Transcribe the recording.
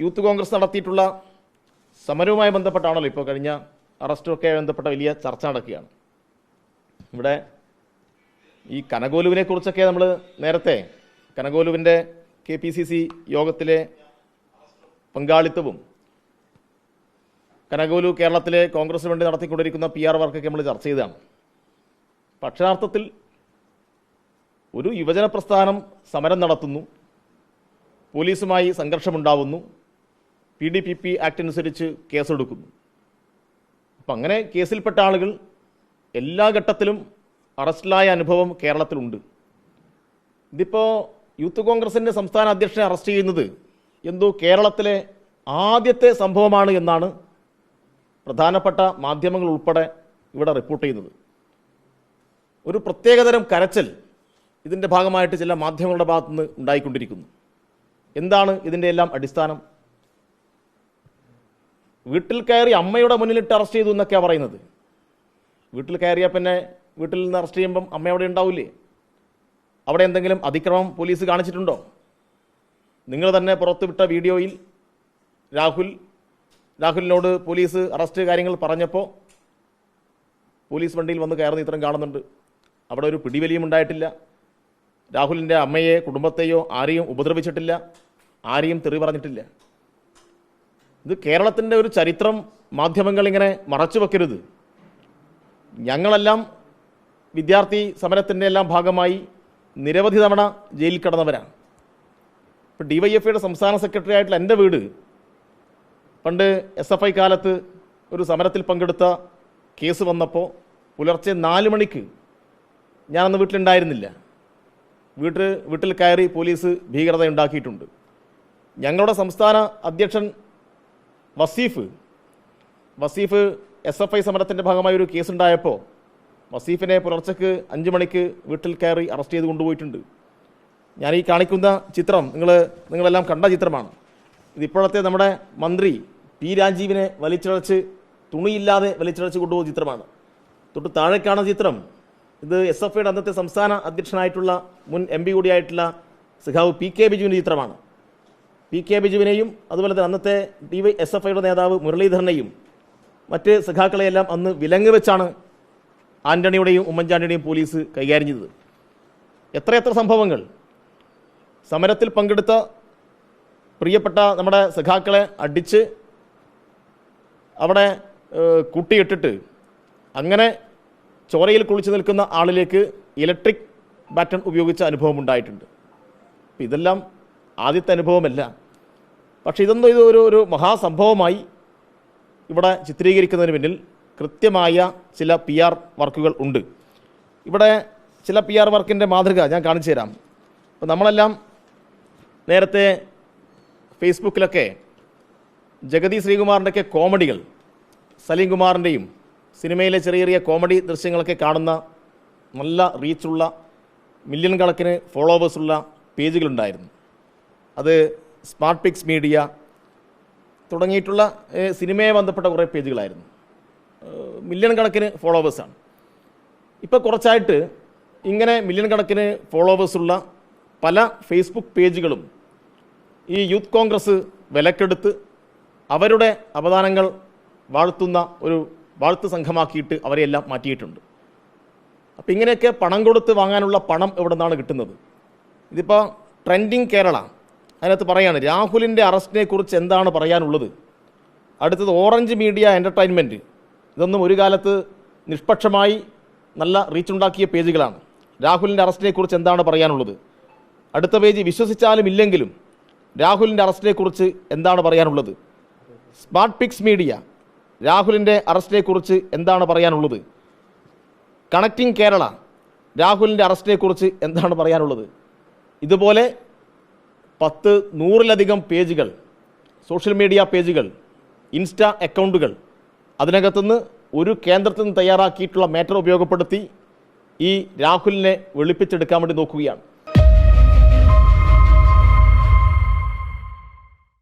Youth Congress നടത്തിയിട്ടുള്ള സമരവുമായി ബന്ധപ്പെട്ടാണല്ലോ ഇപ്പോൾ കഴിഞ്ഞ അറസ്റ്റൊക്കെ ബന്ധപ്പെട്ട വലിയ ചർച്ച നടക്കുകയാണ്. ഇവിടെ ഈ കനകോലുവിനെ കുറിച്ചൊക്കെ നമ്മൾ നേരത്തെ കനകോലുവിന്റെ കെ പി സി സി യോഗത്തിലെ പങ്കാളിത്തവും കനകോലു കേരളത്തിലെ കോൺഗ്രസ് വേണ്ടി നടത്തിക്കൊണ്ടിരിക്കുന്ന പി ആർ വർക്കൊക്കെ നമ്മൾ ചർച്ച ചെയ്തതാണ്. പക്ഷാർത്ഥത്തിൽ ഒരു യുവജന പ്രസ്ഥാനം സമരം നടത്തുന്നു പോലീസുമായി സംഘർഷമുണ്ടാവുന്നു P D P P act അനുസരിച്ച് കേസെടുക്കുന്നു. അപ്പം അങ്ങനെ കേസിൽപ്പെട്ട ആളുകൾ എല്ലാ ഘട്ടത്തിലും അറസ്റ്റിലായ അനുഭവം കേരളത്തിലുണ്ട്. ഇതിപ്പോൾ യൂത്ത് കോൺഗ്രസിന്റെ സംസ്ഥാന അധ്യക്ഷനെ അറസ്റ്റ് ചെയ്യുന്നത് എന്തോ കേരളത്തിലെ ആദ്യത്തെ സംഭവമാണ് എന്നാണ് പ്രധാനപ്പെട്ട മാധ്യമങ്ങൾ ഉൾപ്പെടെ ഇവിടെ റിപ്പോർട്ട് ചെയ്യുന്നത്. ഒരു പ്രത്യേകതരം കരച്ചൽ ഇതിന്റെ ഭാഗമായിട്ട് ചില മാധ്യമങ്ങളുടെ ഭാഗത്തുനിന്ന് ഉണ്ടായിക്കൊണ്ടിരിക്കുന്നു. എന്താണ് ഇതിന്റെ എല്ലാം അടിസ്ഥാനം? വീട്ടിൽ കയറി അമ്മയുടെ മുന്നിലിട്ട് അറസ്റ്റ് ചെയ്തു എന്നൊക്കെയാണ് പറയുന്നത്. വീട്ടിൽ കയറിയാൽ പിന്നെ വീട്ടിൽ നിന്ന് അറസ്റ്റ് ചെയ്യുമ്പം അമ്മ അവിടെ ഉണ്ടാവില്ലേ അവിടെ എന്തെങ്കിലും അതിക്രമം പോലീസ് കാണിച്ചിട്ടുണ്ടോ? നിങ്ങൾ തന്നെ പുറത്തുവിട്ട വീഡിയോയിൽ രാഹുൽ രാഹുലിനോട് പോലീസ് അറസ്റ്റ് കാര്യങ്ങൾ പറഞ്ഞപ്പോൾ പോലീസ് വണ്ടിയിൽ വന്ന് കയറുന്ന ഇത്രയും കാണുന്നുണ്ട്. അവിടെ ഒരു പിടിവലിയും ഉണ്ടായിട്ടില്ല. രാഹുലിന്റെ അമ്മയെ കുടുംബത്തെയോ ആരെയും ഉപദ്രവിച്ചിട്ടില്ല. ആരെയും തെറി പറഞ്ഞിട്ടില്ല. ഇത് കേരളത്തിന്റെ ഒരു ചരിത്രം മാധ്യമങ്ങൾ ഇങ്ങനെ മറച്ചു വെക്കരുത്. ഞങ്ങളെല്ലാം വിദ്യാർത്ഥി സമരത്തിന്റെ എല്ലാം ഭാഗമായി നിരവധി തവണ ജയിലിൽ കിടന്നവരാണ് ഇപ്പോൾ ഡി വൈ എഫ് ഐയുടെ സംസ്ഥാന സെക്രട്ടറി ആയിട്ടുള്ള എന്റെ വീട് പണ്ട് എസ് എഫ് ഐ കാലത്ത് ഒരു സമരത്തിൽ പങ്കെടുത്ത കേസ് വന്നപ്പോൾ പുലർച്ചെ നാല് മണിക്ക് ഞാനന്ന് വീട്ടിലുണ്ടായിരുന്നില്ല. വീട്ടിൽ വീട്ടിൽ കയറി പോലീസ് ഭീകരത ഉണ്ടാക്കിയിട്ടുണ്ട് ഞങ്ങളുടെ സംസ്ഥാന അധ്യക്ഷൻ Vaseef. Vaseef S F I സമരത്തിന്റെ ഭാഗമായ ഒരു കേസുണ്ടായപ്പോൾ വസീഫിനെ പുലർച്ചയ്ക്ക് അഞ്ച് മണിക്ക് വീട്ടിൽ കയറി അറസ്റ്റ് ചെയ്ത് കൊണ്ടുപോയിട്ടുണ്ട്. ഞാൻ ഈ കാണിക്കുന്ന ചിത്രം നിങ്ങൾ നിങ്ങളെല്ലാം കണ്ട ചിത്രമാണ്. ഇതിപ്പോഴത്തെ നമ്മുടെ മന്ത്രി പി രാജീവിനെ വലിച്ചിഴച്ച് തുണിയില്ലാതെ വലിച്ചിഴച്ച് കൊണ്ടുപോകുന്ന ചിത്രമാണ്. തൊട്ട് താഴെ കാണുന്ന ചിത്രം ഇത് എസ് എഫ് ഐയുടെ അന്നത്തെ സംസ്ഥാന അധ്യക്ഷനായിട്ടുള്ള മുൻ എം പി കൂടിയായിട്ടുള്ള സിഖാവ് പി കെ ബിജുവിന്റെ ചിത്രമാണ്. പി കെ ബിജുവിനെയും അതുപോലെ തന്നെ അന്നത്തെ ഡി വൈ എസ് എഫ് ഐയുടെ നേതാവ് മുരളീധരനെയും മറ്റ് സഖാക്കളെയെല്ലാം അന്ന് വിലങ്ങ് വെച്ചാണ് ആന്റണിയുടെയും ഉമ്മൻചാണ്ടിയുടെയും പോലീസ് കൈകാര്യം ചെയ്തത്. എത്രയെത്ര സംഭവങ്ങൾ? സമരത്തിൽ പങ്കെടുത്ത പ്രിയപ്പെട്ട നമ്മുടെ സഖാക്കളെ അടിച്ച് അവിടെ കുട്ടിയിട്ടിട്ട് അങ്ങനെ ചോരയിൽ കുളിച്ചു നിൽക്കുന്ന ആളിലേക്ക് ഇലക്ട്രിക് ബാറ്റൺ ഉപയോഗിച്ച അനുഭവം ഉണ്ടായിട്ടുണ്ട്. ഇതെല്ലാം ആദ്യത്തെ അനുഭവമല്ല. പക്ഷേ ഇതൊന്നും ഇത് ഒരു ഒരു മഹാസംഭവമായി ഇവിടെ ചിത്രീകരിക്കുന്നതിന് പിന്നിൽ കൃത്യമായ ചില പി ആർ വർക്കുകൾ ഉണ്ട്. ഇവിടെ ചില പി ആർ വർക്കിന്റെ മാതൃക ഞാൻ കാണിച്ചു തരാം. അപ്പോൾ നമ്മളെല്ലാം നേരത്തെ ഫേസ്ബുക്കിലൊക്കെ ജഗതി ശ്രീകുമാറിന്റെയൊക്കെ കോമഡികൾ സലീം കുമാറിന്റെയും സിനിമയിലെ ചെറിയ ചെറിയ കോമഡി ദൃശ്യങ്ങളൊക്കെ കാണുന്ന നല്ല റീച്ചുള്ള മില്യൺ കണക്കിന് ഫോളോവേഴ്സുള്ള പേജുകളുണ്ടായിരുന്നു. അത് സ്മാർട്ട് പിക്സ് മീഡിയ തുടങ്ങിയിട്ടുള്ള സിനിമയെ ബന്ധപ്പെട്ട കുറേ പേജുകളായിരുന്നു. മില്യൺ കണക്കിന് ഫോളോവേഴ്സാണ്. ഇപ്പോൾ കുറച്ചായിട്ട് ഇങ്ങനെ മില്യൺ കണക്കിന് ഫോളോവേഴ്സുള്ള പല ഫേസ്ബുക്ക് പേജുകളും ഈ യൂത്ത് കോൺഗ്രസ് വിലക്കെടുത്ത് അവരുടെ അവദാനങ്ങൾ വാഴ്ത്തുന്ന ഒരു വാഴ്ത്ത് സംഘമാക്കിയിട്ട് അവരെയെല്ലാം മാറ്റിയിട്ടുണ്ട്. അപ്പോൾ ഇങ്ങനെയൊക്കെ പണം കൊടുത്ത് വാങ്ങാനുള്ള പണം എവിടെ നിന്നാണ് കിട്ടുന്നത്? ഇതിപ്പോൾ ട്രെൻഡിങ് കേരള. അതിനകത്ത് പറയാണ് രാഹുലിന്റെ അറസ്റ്റിനെ കുറിച്ച് എന്താണ് പറയാനുള്ളത്? അടുത്തത് ഓറഞ്ച് മീഡിയ എന്റർടൈൻമെന്റ് ഇതൊന്നും ഒരു കാലത്ത് നിഷ്പക്ഷമായി നല്ല റീച്ചുണ്ടാക്കിയ പേജുകളാണ്. രാഹുലിന്റെ അറസ്റ്റിനെക്കുറിച്ച് എന്താണ് പറയാനുള്ളത്? അടുത്ത പേജ് വിശ്വസിച്ചാലും ഇല്ലെങ്കിലും രാഹുലിന്റെ അറസ്റ്റിനെക്കുറിച്ച് എന്താണ് പറയാനുള്ളത്? സ്മാർട്ട് പിക്സ് മീഡിയ രാഹുലിന്റെ അറസ്റ്റിനെക്കുറിച്ച് എന്താണ് പറയാനുള്ളത്? കണക്റ്റിംഗ് കേരള രാഹുലിന്റെ അറസ്റ്റിനെക്കുറിച്ച് എന്താണ് പറയാനുള്ളത്? ഇതുപോലെ പത്ത് നൂറിലധികം പേജുകൾ സോഷ്യൽ മീഡിയ പേജുകൾ ഇൻസ്റ്റ അക്കൗണ്ടുകൾ അതിനകത്തുനിന്ന് ഒരു കേന്ദ്രത്തിൽ നിന്ന് തയ്യാറാക്കിയിട്ടുള്ള മാറ്റർ ഉപയോഗപ്പെടുത്തി ഈ രാഹുലിനെ വെളുപ്പിച്ചെടുക്കാൻ വേണ്ടി നോക്കുകയാണ്.